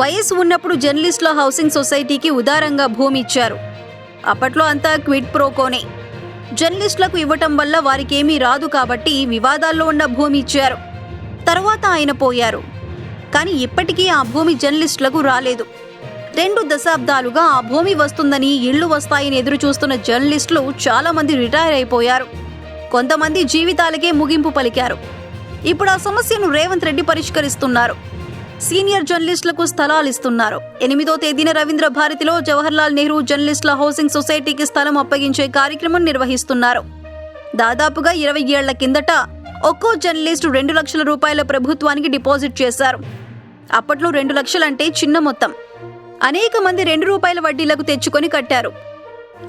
వయసు ఉన్నప్పుడు జర్నలిస్టుల హౌసింగ్ సొసైటీకి ఉదారంగా భూమి ఇచ్చారు అప్పట్లో అంతా క్విడ్ ప్రోకోనే. జర్నలిస్టులకు ఇవ్వటం వల్ల వారికేమీ రాదు కాబట్టి వివాదాల్లో ఉన్న భూమి ఇచ్చారు తర్వాత ఆయన పోయారు. కానీ ఇప్పటికీ ఆ భూమి జర్నలిస్టులకు రాలేదు. రెండు దశాబ్దాలుగా ఆ భూమి వస్తుందని ఇళ్ళు వస్తాయని ఎదురు చూస్తున్న జర్నలిస్టులు చాలామంది రిటైర్ అయిపోయారు. కొంతమంది జీవితాలకే ముగింపు పలికారు. ఇప్పుడు ఆ సమస్యను రేవంత్ రెడ్డి పరిష్కరిస్తున్నారు. సీనియర్ జర్నలిస్టులకు స్థలాలు ఇస్తున్నారు. ఎనిమిదో తేదీన రవీంద్ర భారతిలో జవహర్లాల్ నెహ్రూ జర్నలిస్టుల హౌసింగ్ సొసైటీకి స్థలం అప్పగించే కార్యక్రమం నిర్వహిస్తున్నారు. దాదాపుగా ఇరవై ఏళ్ళ కిందట ఒక్కో జర్నలిస్టు రెండు లక్షల రూపాయల ప్రభుత్వానికి డిపాజిట్ చేశారు. అప్పట్లో రెండు లక్షలంటే చిన్న మొత్తం. అనేక మంది రెండు రూపాయల వడ్డీలకు తెచ్చుకొని కట్టారు.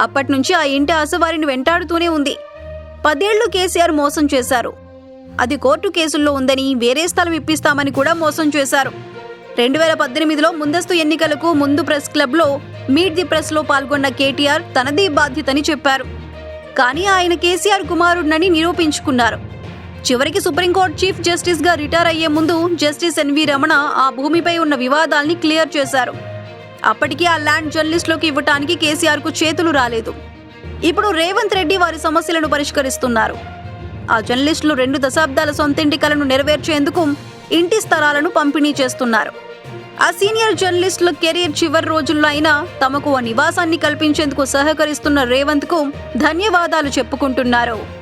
అప్పటి నుంచి ఆ ఇంటి ఆశ వారిని వెంటాడుతూనే ఉంది. పదేళ్ళు కేసీఆర్ మోసం చేశారు. అది కోర్టు కేసుల్లో ఉందని వేరే స్థలం ఇప్పిస్తామని కూడా మోసం చేశారు. రెండు వేల పద్దెనిమిదిలో ముందస్తు ఎన్నికలకు ముందు ప్రెస్ క్లబ్లో మీట్ ది ప్రెస్లో పాల్గొన్న కేటీఆర్ తనదే బాధ్యతని చెప్పారు. కానీ ఆయన కేసీఆర్ కుమారుడినని నిరూపించుకున్నారు. చివరికి సుప్రీంకోర్టు చీఫ్ జస్టిస్గా రిటైర్ అయ్యే ముందు జస్టిస్ ఎన్వి రమణ ఆ భూమిపై ఉన్న వివాదాల్ని క్లియర్ చేశారు. అప్పటికీ ఆ ల్యాండ్ జర్నలిస్టులోకి ఇవ్వటానికి కేసీఆర్కు చేతులు రాలేదు. ఇప్పుడు రేవంత్ రెడ్డి వారి సమస్యలను పరిష్కరిస్తున్నారు. ఆ జర్నలిస్టులు రెండు దశాబ్దాల సొంతింటి కలను నెరవేర్చేందుకు ఇంటి స్థలాలను పంపిణీ చేస్తున్నారు. ఆ సీనియర్ జర్నలిస్టుల కెరీర్ చివరి రోజుల్లో అయినా తమకు ఓ నివాసాన్ని కల్పించేందుకు సహకరిస్తున్న రేవంత్కు ధన్యవాదాలు చెప్పుకుంటున్నారు.